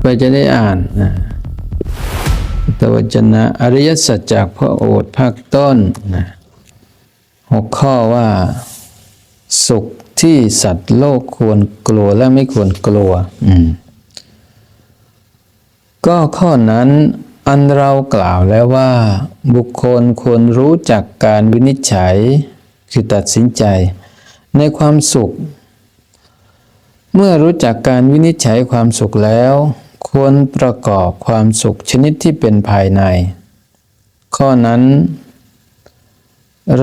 ไปจะได้อ่านนะตวจนะ อริยสัจจากพระโอษฐ์ภาคต้นนะหกข้อว่า สุขที่สัตว์โลกควรกลัวและไม่ควรกลัว ก็ข้อนั้นอันเรากล่าวแล้วว่า บุคคลควรรู้จักการวินิจฉัย คือตัดสินใจ ในความสุข เมื่อรู้จักการวินิจฉัยความสุขแล้ว ควรประกอบความสุขชนิดที่เป็นภายใน ข้อนั้น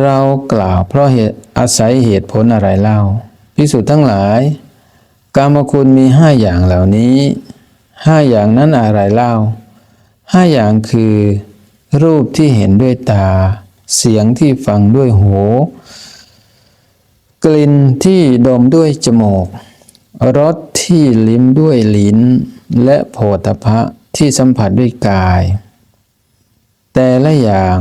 เรากล่าวเพราะเหตุอาศัยเหตุผลอะไรเล่าพิสูจน์ทั้งหลาย กามคุณมีห้าอย่างเหล่านี้ห้าอย่างนั้นอะไรเล่าห้าอย่างคือ รูปที่เห็นด้วยตา เสียงที่ฟังด้วยหู กลิ่นที่ดมด้วยจมูกรสที่ลิ้มด้วยลิ้น และโผฏฐะที่สัมผัสด้วยกาย แต่ละอย่าง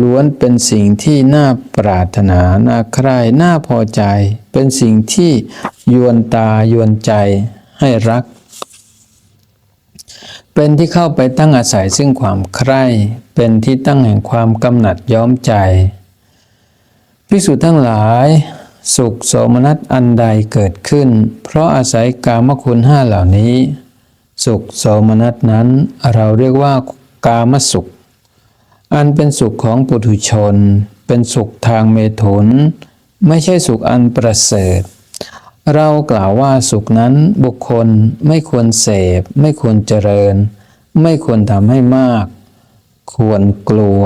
ล้วนเป็นสิ่งที่น่าปรารถนา น่าใคร่น่าพอใจ เป็นสิ่งที่ยวนตายวนใจให้รัก เป็นที่เข้าไปตั้งอาศัยซึ่งความใคร่ เป็นที่ตั้งแห่งความกำหนัดย้อมใจพิสูจน์ทั้งหลาย สุขโสมนัสอันใดเกิดขึ้น เพราะอาศัยกามคุณห้าเหล่านี้ สุขโสมนัสนั้นเราเรียกว่ากามสุข อันเป็นสุขของปุถุชน เป็นสุขทางเมถุน ไม่ใช่สุขอันประเสริฐ เรากล่าวว่าสุขนั้นบุคคลไม่ควรเสพ ไม่ควรเจริญ ไม่ควรทำให้มาก ควรกลัว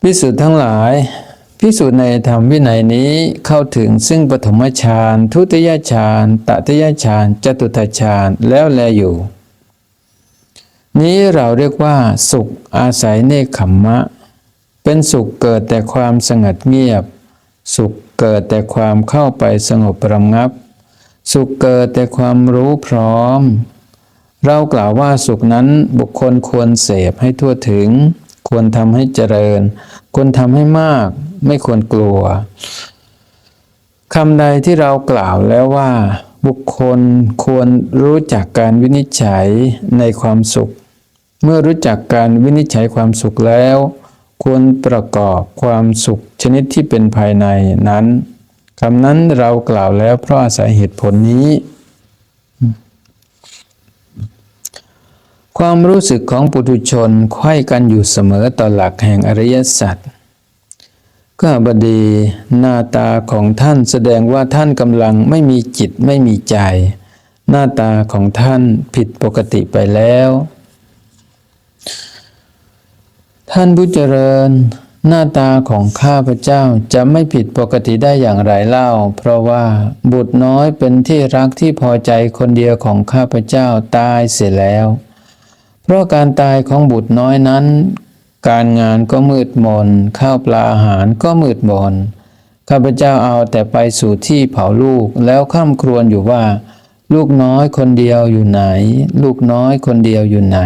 พิสูจน์ทั้งหลาย พิสูจน์ในธรรมวินัยนี้เข้าถึงซึ่งปฐมฌานทุติยฌานตติยฌานจตุตฌานแล้วแลอยู่ นี้เราเรียกว่าสุขอาศัยเนคขมมะ เป็นสุขเกิดแต่ความสงัดเงียบ สุขเกิดแต่ความเข้าไปสงบประงับ สุขเกิดแต่ความรู้พร้อม เรากล่าวว่าสุขนั้นบุคคลควรเสพให้ทั่วถึง ควรทำให้เจริญ ควรทำให้มาก ไม่ควรกลัวคำใดที่เรากล่าวแล้วว่า บุคคลควรรู้จักการวินิจฉัยในความสุข เมื่อรู้จักการวินิจฉัยความสุขแล้ว ควรประกอบความสุขชนิดที่เป็นภายในนั้นคำนั้นเรากล่าวแล้วเพราะอาศัยเหตุผลนี้ ความรู้สึกของปุถุชนไข้กันอยู่เสมอต่อหลักแห่งอริยสัจ ก็บดีหน้าตาของท่านแสดงว่าท่านกำลังไม่มีจิตไม่มีใจ หน้าตาของท่านผิดปกติไปแล้ว ท่านผู้เจริญ หน้าตาของข้าพเจ้าจะไม่ผิดปกติได้อย่างไรเล่า เพราะว่าบุตรน้อยเป็นที่รักที่พอใจคนเดียวของข้าพเจ้าตายเสียแล้ว เพราะการตายของบุตรน้อยนั้น การงานก็มืดมน ข้าวปลาอาหารก็มืดมน ข้าพเจ้าเอาแต่ไปสู่ที่เผาลูกแล้วข้ามครวญอยู่ว่า ลูกน้อยคนเดียวอยู่ไหน ลูกน้อยคนเดียวอยู่ไหน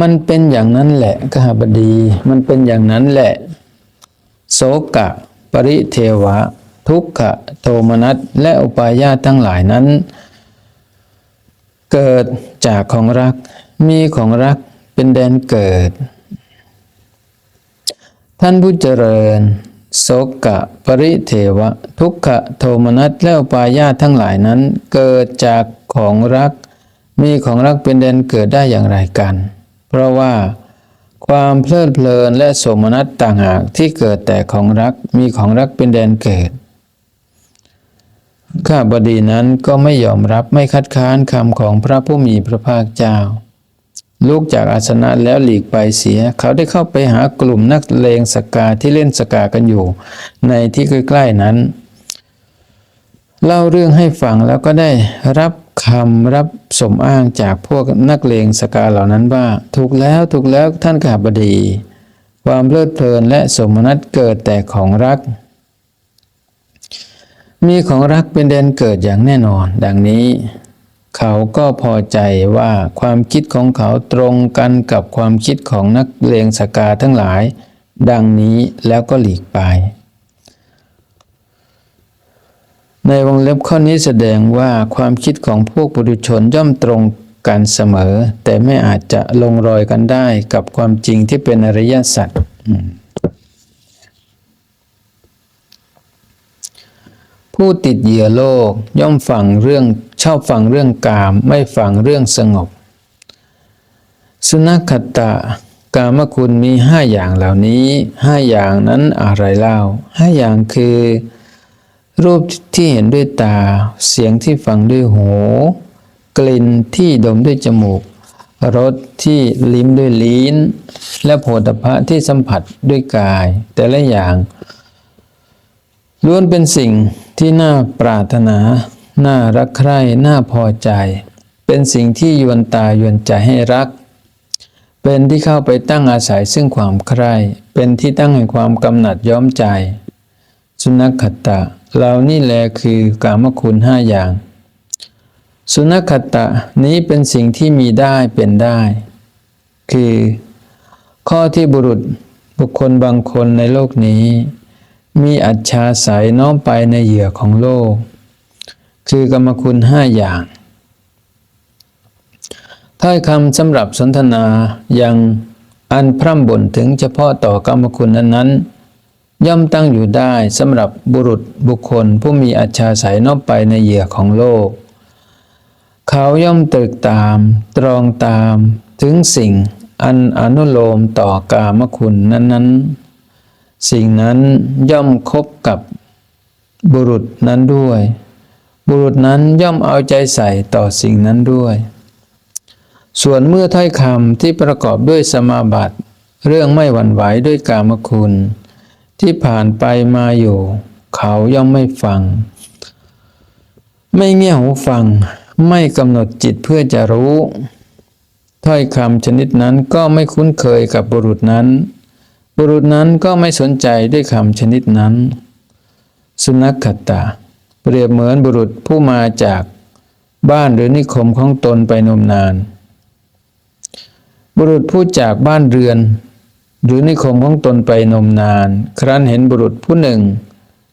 มันเป็นอย่างนั้นแหละกหบดี มันเป็นอย่างนั้นแหละ โสกะ ปริเทวะ ทุกขะ โทมนัสและอุปาญาตทั้งหลายนั้น เกิด จากของรัก มีของรักเป็นแดนเกิด ท่านผู้เจริญ โสกะ ปริเทวะ ทุกขะโทมนัสและอุปาญาทั้งหลายนั้น เกิดจากของรัก มีของรักเป็นแดนเกิดได้อย่างไรกัน เพราะว่าความเพลิดเพลินและโสมนัสต่างหากที่เกิดแต่ของรักมีของรักเป็นแดนเกิด ข้าบดีนั้นก็ไม่ยอมรับไม่คัดค้านคำของพระผู้มีพระภาคเจ้า ลุกจากอาสนะแล้วหลีกไปเสีย เขาได้เข้าไปหากลุ่มนักเลงสกาที่เล่นสกากันอยู่ ในที่ใกล้ๆนั้น เล่าเรื่องให้ฟังแล้วก็ได้รับคำรับสมอ้างจากพวกนักเลงสกาเหล่านั้นว่า ถูกแล้วถูกแล้วท่านข้าบดี ความเพลิดเพลินและสมนัตเกิดแต่ของรัก มีของรักเป็นแดนเกิดอย่างแน่นอน ดังนี้ เขาก็พอใจว่าความคิดของเขาตรงกันกับความคิดของนักเลงสกาทั้งหลาย ดังนี้แล้วก็หลีกไป ในวงเล็บข้อนี้แสดงว่าความคิดของพวกปุถุชนย่อมตรงกันเสมอ แต่ไม่อาจจะลงรอยกันได้กับความจริงที่เป็นอริยสัจอืม ผู้ติดเหยื่อโลกย่อมฟังเรื่องชอบฟังเรื่องกาม ไม่ฟังเรื่องสงบ สุนัขตะ กามคุณมีห้าอย่างเหล่านี้ห้าอย่างนั้นอะไรเล่าห้าอย่างคือ รูปที่เห็นด้วยตา เสียงที่ฟังด้วยหู กลิ่นที่ดมด้วยจมูกรสที่ลิ้มด้วยลิ้น และโผฏฐะที่สัมผัสด้วยกาย แต่ละอย่าง ล้วนเป็นสิ่งที่น่าปรารถนา น่ารักใคร่ น่าพอใจ เป็นสิ่งที่ยวนตายวนใจให้รัก เป็นที่เข้าไปตั้งอาศัยซึ่งความใคร่ เป็นที่ตั้งแห่งความกำหนัดย้อมใจ สุนัขขตะเหล่านี่แลคือกามคุณห้าอย่าง สุนัขขตะนี้เป็นสิ่งที่มีได้เป็นได้ คือ ข้อที่บุรุษบุคคลบางคนในโลกนี้ มีอัจฉาสายน้อมไปในเหยื่อของโลก คือกรรมคุณห้าอย่างถ้อยคำสำหรับสนทนายังอันพร่ำบ่นถึงเฉพาะต่อกรรมคุณนั้นๆ ย่อมตั้งอยู่ได้สำหรับบุรุษบุคคลผู้มีอัจฉาสายน้อมไปในเหยื่อของโลก เขาย่อมตรึกตาม ตรองตามถึงสิ่งอันอนุโลมต่อกามคุณนั้นๆ สิ่งนั้นย่อมคบกับบุรุษนั้นด้วย บุรุษนั้นย่อมเอาใจใส่ต่อสิ่งนั้นด้วย ส่วนเมื่อถ้อยคำที่ประกอบด้วยสมาบัติ เรื่องไม่หวั่นไหวด้วยกามคุณ ที่ผ่านไปมาอยู่ เขาย่อมไม่ฟัง ไม่เงี่ยหูฟัง ไม่กำหนดจิตเพื่อจะรู้ ถ้อยคำชนิดนั้นก็ไม่คุ้นเคยกับบุรุษนั้น บุรุษนั้นก็ไม่สนใจด้วยคำชนิดนั้น สุนัขขตา เปรียบเหมือนบุรุษผู้มาจากบ้านหรือนิคมของตนไปนมนาน บุรุษผู้จากบ้านเรือน หรือนิคมของตนไปนมนาน ครั้นเห็นบุรุษผู้หนึ่ง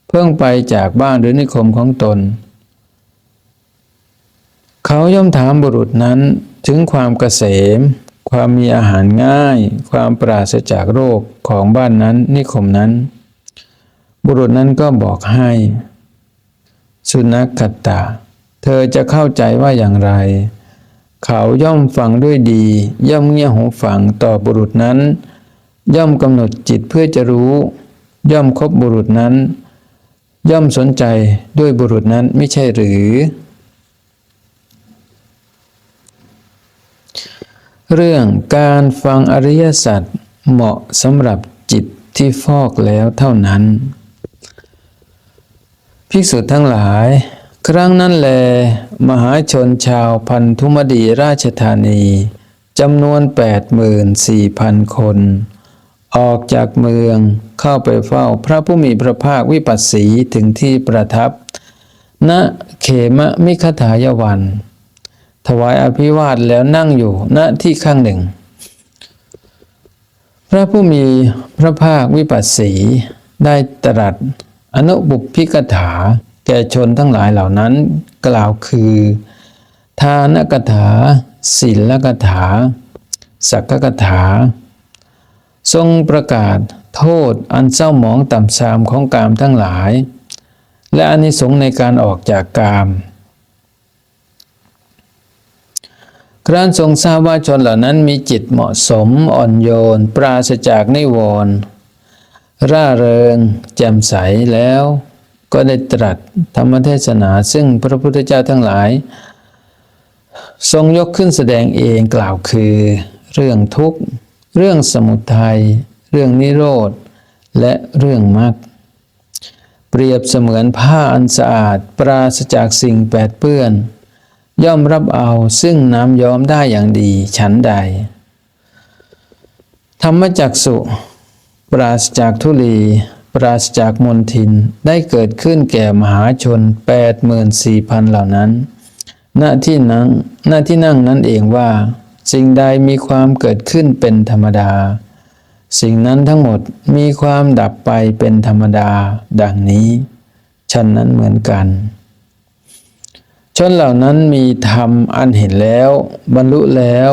เพิ่งไปจากบ้านหรือนิคมของตน เขาย่อมถามบุรุษนั้นถึงความเกษม ความมีอาหารง่าย ความปราศจากโรคของบ้านนั้นนิคมนั้น บุรุษนั้นก็บอกให้ สุนัขตา เธอจะเข้าใจว่าอย่างไร เขาย่อมฟังด้วยดี ย่อมเงี่ยหูฟังต่อบุรุษนั้น ย่อมกำหนดจิตเพื่อจะรู้ ย่อมคบบุรุษนั้น ย่อมสนใจด้วยบุรุษนั้นไม่ใช่หรือ เรื่องการฟังอริยสัจเหมาะสำหรับจิตที่ฟอกแล้วเท่านั้น ภิกษุทั้งหลาย ครั้งนั้นแล มหาชนชาวพันธุมดีราชธานีจำนวน 84,000 คน ออกจากเมืองเข้าไปเฝ้าพระผู้มีพระภาควิปัสสีถึงที่ประทับ ณเขมมิคถายวัน ถวายอภิวาทแล้วนั่งอยู่ณที่ข้างหนึ่ง พระผู้มีพระภาควิปัสสีได้ตรัสอนุบุพพิกถาแก่ชนทั้งหลายเหล่านั้นกล่าวคือ ทานกถาศีลกถา สักกถา ทรงประกาศโทษอันเศร้าหมองต่ำทรามของกามทั้งหลาย และอานิสงส์ในการออกจากกาม ครั้นทรงทราบว่าชนเหล่านั้นมีจิตเหมาะสมอ่อนโยน ปราศจากนิวรณ์ร่าเริง แจ่มใสแล้ว ก็ได้ตรัสธรรมเทศนาซึ่งพระพุทธเจ้าทั้งหลาย ทรงยกขึ้นแสดงเองกล่าวคือ เรื่องทุกข์ เรื่องสมุทัยเรื่องนิโรธ และเรื่องมรรคเปรียบเสมือนผ้าอันสะอาด ปราศจากสิ่งแปดเปื้อน ย่อมรับเอาซึ่งน้ำย้อมได้อย่างดีฉันใด ธรรมจักสุ ปราศจากทุลี ปราศจากมนทินได้เกิดขึ้นแก่มหาชน 84,000 เหล่านั้น หน้าที่นั่งหน้าที่นั่งนั้นเองว่า สิ่งใดมีความเกิดขึ้นเป็นธรรมดา สิ่งนั้นทั้งหมดมีความดับไปเป็นธรรมดา ดังนี้ฉันนั้นเหมือนกัน ชนเหล่านั้นมีธรรมอันเห็นแล้ว บรรลุแล้ว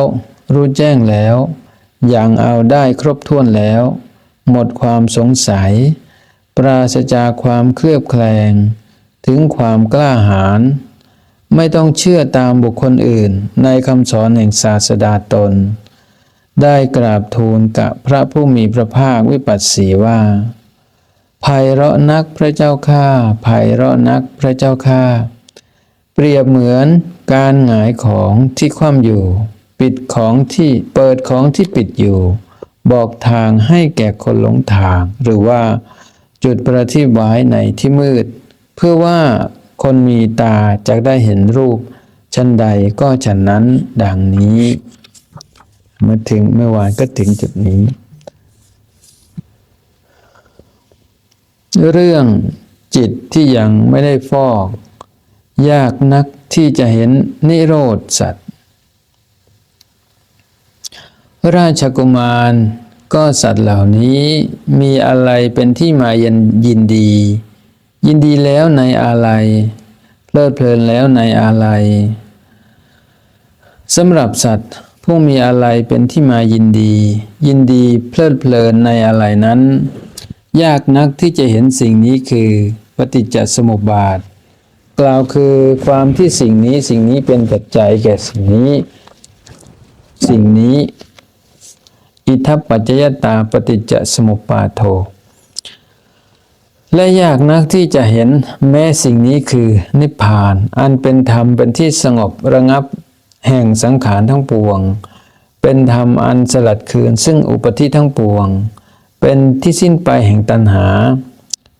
รู้แจ้งแล้ว อย่างเอาได้ครบถ้วนแล้ว หมดความสงสัย ปราศจากความเคลือบแคลง ถึงความกล้าหาญไม่ต้องเชื่อตามบุคคลอื่นในคำสอนแห่งศาสดาตน ได้กราบทูลกับพระผู้มีพระภาควิปัสสีว่าไพเราะนักพระเจ้าข้าไพเราะนักพระเจ้าข้า เปรียบเหมือนการหงายของที่คว่ำอยู่ ปิดของที่เปิดของที่ปิดอยู่ บอกทางให้แก่คนหลงทาง หรือว่าจุดประทีปไว้ในที่มืด เพื่อว่าคนมีตาจะได้เห็นรูปชั้นใดก็ฉันนั้นดังนี้เมื่อถึงเมื่อวานก็ถึงจุดนี้ เรื่องจิตที่ยังไม่ได้ฟอก ยากนักที่จะเห็นนิโรธสัตว์ ราชกุมารก็สัตว์เหล่านี้มีอะไรเป็นที่มายินยินดี ยินดีแล้วในอะไร เพลิดเพลินแล้วในอะไรสำหรับสัตว์ผู้มีอะไรเป็นที่มายินดี ยินดีเพลิดเพลินในอะไรนั้น ยากนักที่จะเห็นสิ่งนี้คือปฏิจจสมุปบาท กล่าวคือความที่สิ่งนี้สิ่งนี้เป็นปัจจัยแก่สิ่งนี้ สิ่งนี้ อิทัปปัจจยตาปฏิจจสมุปบาโท และยากนักที่จะเห็นแม้สิ่งนี้คือนิพพาน อันเป็นธรรมเป็นที่สงบระงับแห่งสังขารทั้งปวง เป็นธรรมอันสลัดคืนซึ่งอุปธิทั้งปวง เป็นที่สิ้นไปแห่งตัณหา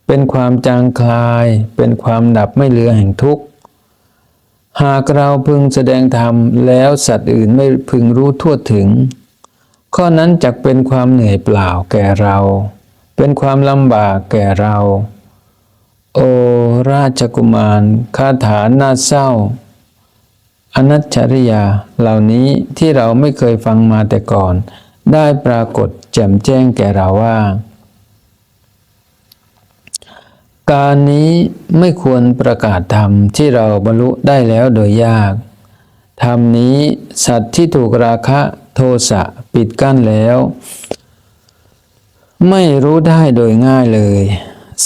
เป็นความจางคลาย เป็นความดับไม่เหลือแห่งทุกข์ หากเราพึงแสดงธรรมแล้วสัตว์อื่นไม่พึงรู้ทั่วถึง ข้อนั้นจักเป็นความเหนื่อยเปล่าแก่เรา เป็นความลำบากแก่เรา โอราชกุมารคาถาน่าเศร้า อนัจฉริยาเหล่านี้ที่เราไม่เคยฟังมาแต่ก่อน ได้ปรากฏแจ่มแจ้งแก่เราว่า การนี้ไม่ควรประกาศธรรมที่เราบรรลุได้แล้วโดยยาก ธรรมนี้สัตว์ที่ถูกราคะโทสะปิดกั้นแล้ว ไม่รู้ได้โดยง่ายเลย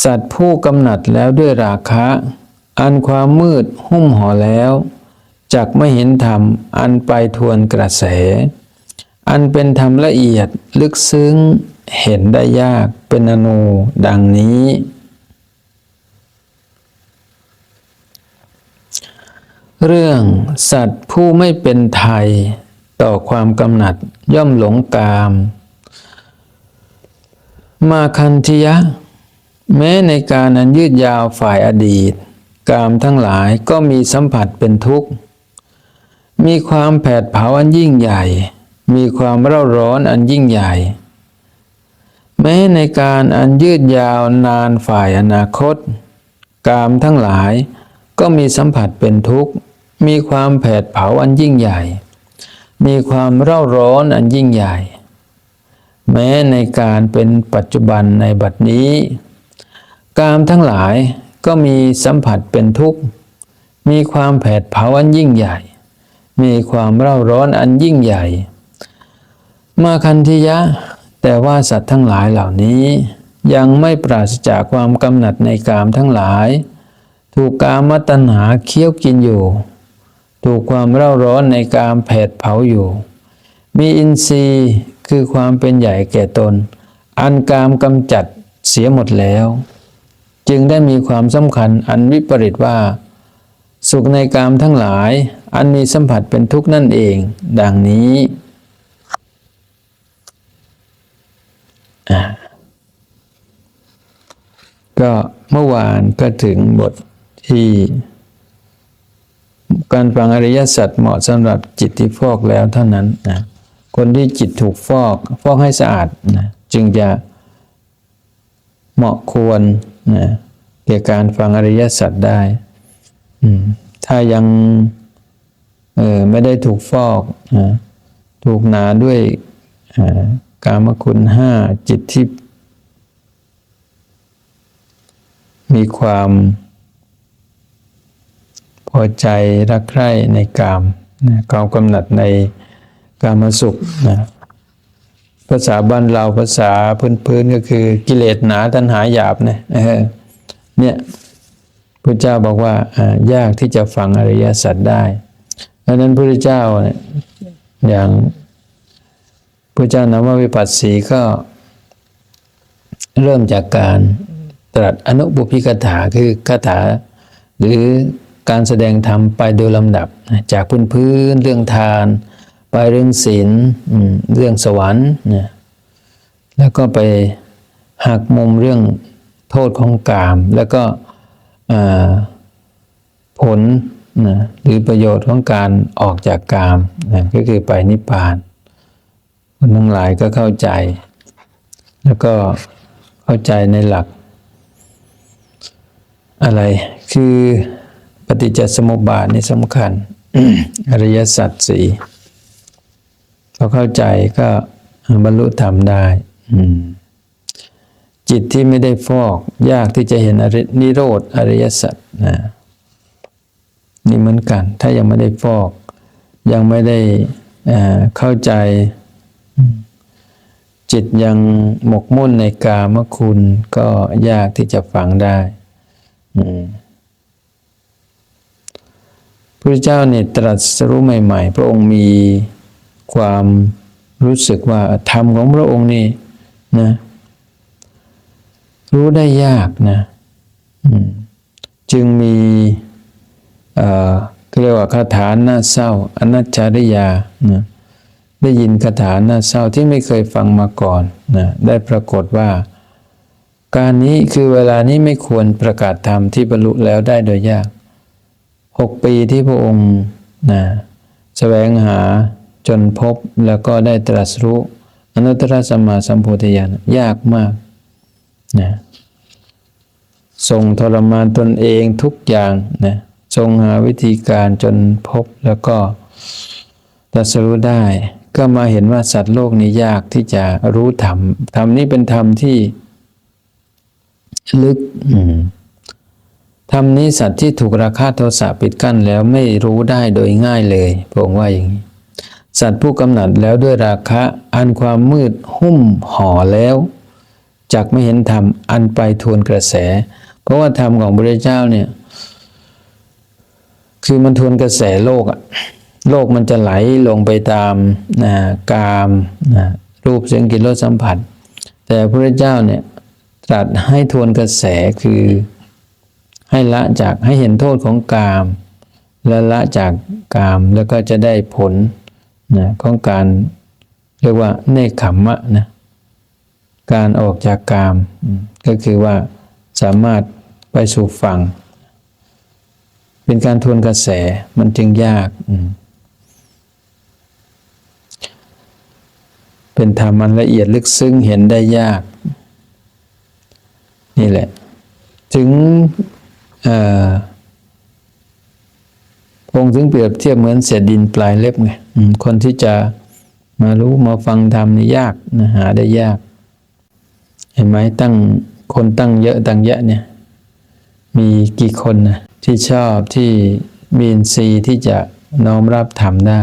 สัตว์ผู้กำหนัดแล้วด้วยราคะ อันความมืดหุ้มห่อแล้วจักไม่เห็นธรรมอันไปทวนกระแส อันเป็นธรรมละเอียดลึกซึ้งเห็นได้ยากเป็นอนูดังนี้ เรื่องสัตว์ผู้ไม่เป็นไทย ต่อความกำหนัดย่อมหลงกาม มาคันธิยะ แม้ในการอันยืดยาวฝ่ายอดีต กามทั้งหลายก็มีสัมผัสเป็นทุกข์ มีความแผดเผาอันยิ่งใหญ่ มีความเร่าร้อนอันยิ่งใหญ่ แม้ในการอันยืดยาวนานฝ่ายอนาคต กามทั้งหลายก็มีสัมผัสเป็นทุกข์ มีความแผดเผาอันยิ่งใหญ่ มีความเร่าร้อนอันยิ่งใหญ่ แม้ในการเป็นปัจจุบันในบัดนี้ กามทั้งหลายก็มีสัมผัสเป็นทุกข์ มีความแผดเผาอันยิ่งใหญ่ มีความเร่าร้อนอันยิ่งใหญ่ มาคันธิยะ แต่ว่าสัตว์ทั้งหลายเหล่านี้ยังไม่ปราศจากความกำหนัดในกามทั้งหลาย ถูกกามตัณหาเคี้ยวกินอยู่ ถูกความเร่าร้อนในกามแผดเผาอยู่ มีอินทรีย์คือความเป็นใหญ่แก่ตน อันกามกำจัดเสียหมดแล้ว จึงได้มีความสำคัญอันวิปริตว่า สุขในกามทั้งหลาย อันมีสัมผัสเป็นทุกข์นั่นเอง ดังนี้ก็เมื่อวานก็ถึงบทที่ การฟังอริยสัจเหมาะสำหรับจิตที่ฟอกแล้วเท่านั้นนะคนที่จิตถูกฟอกฟอกให้สะอาดนะจึงจะเหมาะควรนะแก่การฟังอริยสัจได้ ถ้ายังออไม่ได้ถูกฟอกนะถูกหนาด้วยอ่ากามคุณห้าจิตที่มีความ พอใจรักใคร่ในกามนะความกำหนัดในกามสุขนะภาษาบ้านเราภาษาพื้นๆก็คือกิเลสหนาตัณหาหยาบนะเนี่ยพระเจ้าบอกว่าอ่ายากที่จะฟังอริยสัจได้เพราะฉะนั้นพระเจ้าเนี่ยอย่างพระเจ้านววิปัสสีก็เริ่มจากการตรัสอนุบุพิกถาคือคาถาหรือ การแสดงธรรมไปโดยลำดับจากพื้นพื้นเรื่องทาน ไปเรื่องศีลเรื่องสวรรค์นะแล้วก็ไปหักมุมเรื่องโทษของกาม แล้วก็ผลนะหรือประโยชน์ของการออกจากกามนะก็คือไปนิพพานคนทั้งหลายก็เข้าใจ แล้วก็เข้าใจในหลัก อะไรคือ ฏิจจสมุปบาทนี่สำคัญ อริยสัจสี่พอเข้าใจก็บรรลุธรรมได้อืมจิตที่ไม่ได้ฟอกยากที่จะเห็นอรินิโรธอริยสัจนะนี่เหมือนกัน ถ้ายังไม่ได้ฟอก ยังไม่ได้เอ่อเข้าใจจิตยังหมกมุ่นในกามคุณก็ยากที่จะฟังได้ อืม พระเจ้าเนี่ยตรัสรู้ใหม่ ๆ พระองค์มีความรู้สึกว่าธรรมของพระองค์นี่นะรู้ได้ยากนะจึงมีเอ่อเรียกว่าคาถาหน้าเศร้าอนัจจาริยานะได้ยินคาถาหน้าเศร้าที่ไม่เคยฟังมาก่อนนะได้ปรากฏว่า การนี้คือเวลานี้ไม่ควรประกาศธรรมที่บรรลุแล้วได้โดยยาก หกปีที่พระองค์นะแสวงหาจนพบแล้วก็ได้ตรัสรู้อนุตตรสัมมาสัมโพธิญาณยากมากนะทรงทรมานตนเองทุกอย่างนะทรงหาวิธีการจนพบแล้วก็ตรัสรู้ได้ ก็มาเห็นว่าสัตว์โลกนี้ยากที่จะรู้ธรรมธรรมนี้เป็นธรรมที่ลึก อืมธรรมนี้สัตว์ที่ถูกราคะโทสะปิดกั้นแล้วไม่รู้ได้โดยง่ายเลยพระองค์ว่าอย่างนี้ สัตว์ผู้กำหนัดแล้วด้วยราคะอันความมืดหุ้มห่อแล้วจักไม่เห็นธรรมอันไปทวนกระแส เพราะว่าธรรมของพระเจ้าเนี่ย คือมันทวนกระแสโลกอะโลกมันจะไหลลงไปตามนะกามนะรูปเสียงกลิ่นรสสัมผัส แต่พระเจ้าเนี่ยตรัสให้ทวนกระแสคือ ให้ละจากให้เห็นโทษของกาม และละจากกามแล้วก็จะได้ผลนะของการเรียกว่าเนคขมมะนะการออกจากกาม ก็คือว่าสามารถไปสู่ฝั่ง เป็นการทวนกระแสมันจึงยาก เป็นธรรมันละเอียดลึกซึ้งเห็นได้ยาก นี่แหละ ถึง พงถึงเปรียบเทียบเหมือนเศษดินปลายเล็บไงคนที่จะมารู้มาฟังธรรมนี่ยากนะหาได้ยาก เห็นไหมตั้งคนตั้งเยอะตั้งแยะเนี่ย มีกี่คนนะที่ชอบที่มีนทรีที่จะน้อมรับธรรมได้